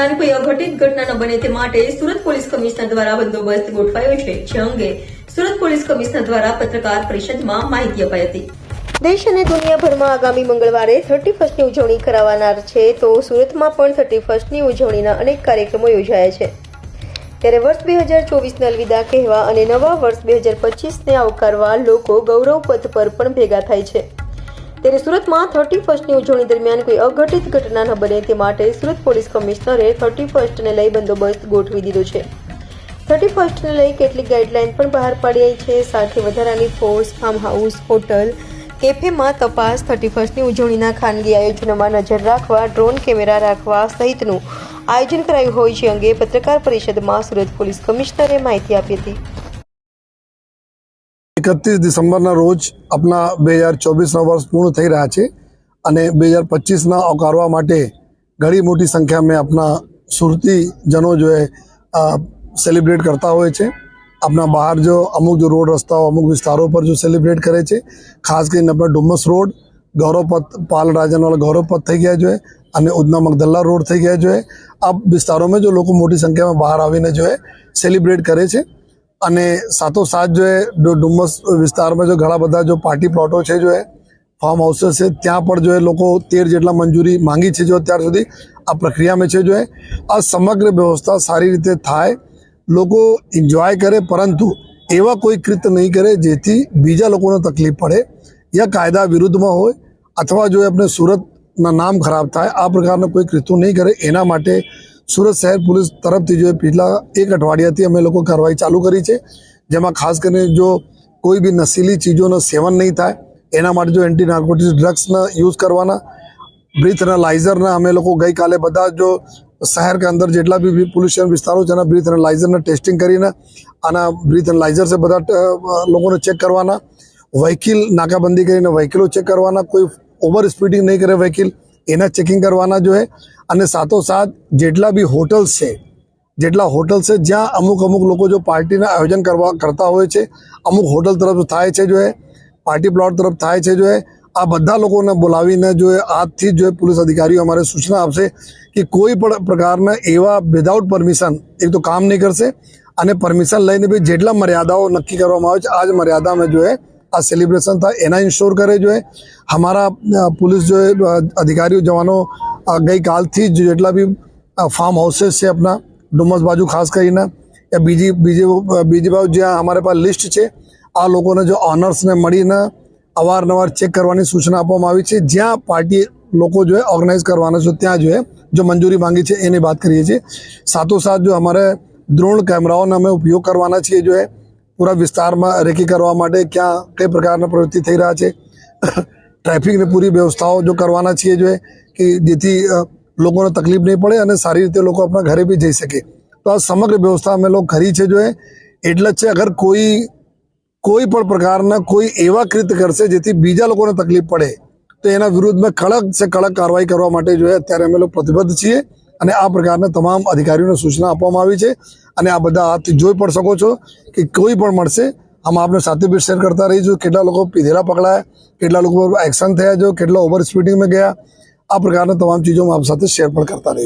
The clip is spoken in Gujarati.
દરમિયાન કોઈ અઘટિત ઘટના ન બને તે માટે સુરત પોલીસ કમિશનર દ્વારા બંદોબસ્ત ગોઠવાયો છે, જે અંગે સુરત પોલીસ કમિશનર દ્વારા પત્રકાર પરિષદમાં માહિતી અપાઈ હતી. દેશ અને દુનિયાભરમાં આગામી મંગળવારે થર્ટી ફર્સ્ટની ઉજવણી કરાવનાર છે તો સુરતમાં પણ થર્ટી ફર્સ્ટની ઉજવણીના અનેક કાર્યક્રમો યોજાયા છે. ત્યારે વર્ષ બે હજાર ચોવીસને અલવિદા કહેવા અને નવા વર્ષ બે હજાર પચીસને આવકારવા લોકો ગૌરવ પથ પર પણ ભેગા થાય છે. ત્યારે સુરતમાં થર્ટી ફર્સ્ટની ઉજવણી દરમિયાન કોઈ અઘટિત ઘટના ન બને તે માટે સુરત પોલીસ કમિશનરે થર્ટી ફર્સ્ટને લઈ બંદોબસ્ત ગોઠવી દીધો છે. થર્ટી ફર્સ્ટને લઈ કેટલીક ગાઈડલાઇન પણ બહાર પાડી છે. સાથે વધારાની ફોર્સ ફાર્મ હાઉસ હોટલ, કેફેમાં તપાસ, થર્ટી ફર્સ્ટની ઉજવણીના ખાનગી આયોજનોમાં નજર રાખવા, ડ્રોન કેમેરા રાખવા સહિતનું આયોજન કરાયું હોય છે અંગે પત્રકાર પરિષદમાં સુરત પોલીસ કમિશનરે માહિતી આપી હતી. એકત્રીસ ડિસેમ્બરના રોજ આપણા બે હજાર ચોવીસના વર્ષ પૂર્ણ થઈ રહ્યા છે અને બે હજાર પચીસના આવકારવા માટે ઘણી મોટી સંખ્યામાં આપણા સુરતીજનો જો સેલિબ્રેટ કરતા હોય છે. આપણા બહાર જો અમુક જો રોડ રસ્તાઓ, અમુક વિસ્તારો પર જો સેલિબ્રેટ કરે છે. ખાસ કરીને આપણા ડુમસ રોડ, ગૌરવપથ, પાલ રાજાના ગૌરવપથ થઈ ગયા જોઈએ અને ઉધના મગદલ્લા રોડ થઈ ગયા જોઈએ આ વિસ્તારોમાં જો લોકો મોટી સંખ્યામાં બહાર આવીને જો સેલિબ્રેટ કરે છે. અને સાથોસાથ જો એ ડુમસ વિસ્તારમાં જો ઘણા બધા જો પાર્ટી પ્લોટો છે જો એ ફાર્મ હાઉસીસ છે, ત્યાં પણ જો એ લોકો તેર જેટલા મંજૂરી માંગી છે જો અત્યાર સુધી આ પ્રક્રિયામાં છે જો એ. આ સમગ્ર વ્યવસ્થા સારી રીતે થાય, લોકો એન્જોય કરે, પરંતુ એવા કોઈ કૃત્ય નહીં કરે જેથી બીજા લોકોને તકલીફ પડે યા કાયદા વિરુદ્ધમાં હોય અથવા જો આપણે સુરતના નામ ખરાબ થાય, આ પ્રકારના કોઈ કૃત્યો નહીં કરે, એના માટે સુરત શહેર પોલીસ તરફથી જો પિછલા એક અઠવાડિયાથી અમે લોકો કાર્યવાહી ચાલુ કરી છે, જેમાં ખાસ કરીને જો કોઈ બી નશીલી ચીજોનું સેવન નહીં થાય, એના માટે જો એન્ટી નાર્કોટિક્સ ડ્રગ્સના યુઝ કરવાના બ્રીથનાલાઇઝરના અમે લોકો ગઈકાલે બધા જો શહેર કે અંદર જેટલા બી પોલ્યુશન વિસ્તારો છે, એના બ્રીથ એનાલાઇઝરના ટેસ્ટિંગ કરીને આના બ્રીથ એનાલાઇઝર છે બધા લોકોને ચેક કરવાના. વ્હીકલ, નાકાબંધી કરીને વ્હીકલો ચેક કરવાના. કોઈ ઓવર સ્પીડિંગ નહીં કરે વ્હીકલ. એના ચેકિંગ કરવાના જોઈએ અને સાથોસાથ જેટલા બી હોટલ્સ છે, જેટલા હોટલ છે, જ્યાં અમુક અમુક લોકો જો પાર્ટીના આયોજન કરવા કરતા હોય છે, અમુક હોટલ તરફ થાય છે જો પાર્ટી પ્લોટ તરફ થાય છે જો આ બધા લોકોને બોલાવીને જો આજથી જ જો પોલીસ અધિકારીઓ અમારે સૂચના આપશે કે કોઈ પણ પ્રકારના એવા વિધાઉટ પરમિશન એક તો કામ નહીં કરશે, અને પરમિશન લઈને બી જેટલા મર્યાદાઓ નક્કી કરવામાં આવે છે, આ જ મર્યાદામાં જો એ આ સેલિબ્રેશન થાય એના ઇન્શ્યોર કરે જો એ हमारा અ, પોલીસ જો એ અ, અધિકારીઓ જવાનો અ, ગઈકાલથી જ જેટલા બી ફાર્મ હાઉસીસ છે આપણા ડુમસ બાજુ ખાસ કરીને યા બીજી બીજી બીજી બાજુ જ્યાં અમારે પાસે લિસ્ટ છે આ લોકોને જો ઓનર્સને મળીને અવારનવાર ચેક કરવાની સૂચના આપવામાં આવી છે જ્યાં પાર્ટી લોકો જો ઓર્ગેનાઇઝ કરવાના છે ત્યાં જો એ જો મંજૂરી માંગી છે એની વાત કરીએ છીએ સાથોસાથ જો અમારે દ્રોણ કેમેરાઓનો અમે ઉપયોગ કરવાના છીએ જો એ પૂરા વિસ્તારમાં રેકી કરવા માટે ક્યાં, કઈ પ્રકારના પ્રવૃત્તિ થઈ રહ્યા છે? ટ્રાફિકની પૂરી વ્યવસ્થાઓ જો કરવાના છીએ જો કે જેથી લોકોને તકલીફ નહીં પડે અને સારી રીતે લોકો આપણા ઘરે બી જઈ શકે. તો આ સમગ્ર વ્યવસ્થા અમે લોકો કરી છે જો એટલે જ છે, અગર કોઈ કોઈ પણ પ્રકારના કોઈ એવા કૃત્ય કરશે જેથી બીજા લોકોને તકલીફ પડે, તો એના વિરુદ્ધમાં કડક સે કડક કાર્યવાહી કરવા માટે જો અત્યારે અમે લોકો પ્રતિબદ્ધ છીએ. અને આ પ્રકારના તમામ અધિકારીઓને સૂચના આપવામાં આવી છે. અને આ બધા હાથથી જોઈ પણ શકો છો કે કોઈ પણ મળશે. આમ આપણે સાથે બી શેર કરતા રહીશું કેટલા લોકો પીધેલા પકડાયા, કેટલા લોકો એક્શન થયા જો, કેટલા ઓવર સ્પીડિંગમાં ગયા. આ પ્રકારના તમામ ચીજો આપ સાથે શેર પણ કરતા રહીશું.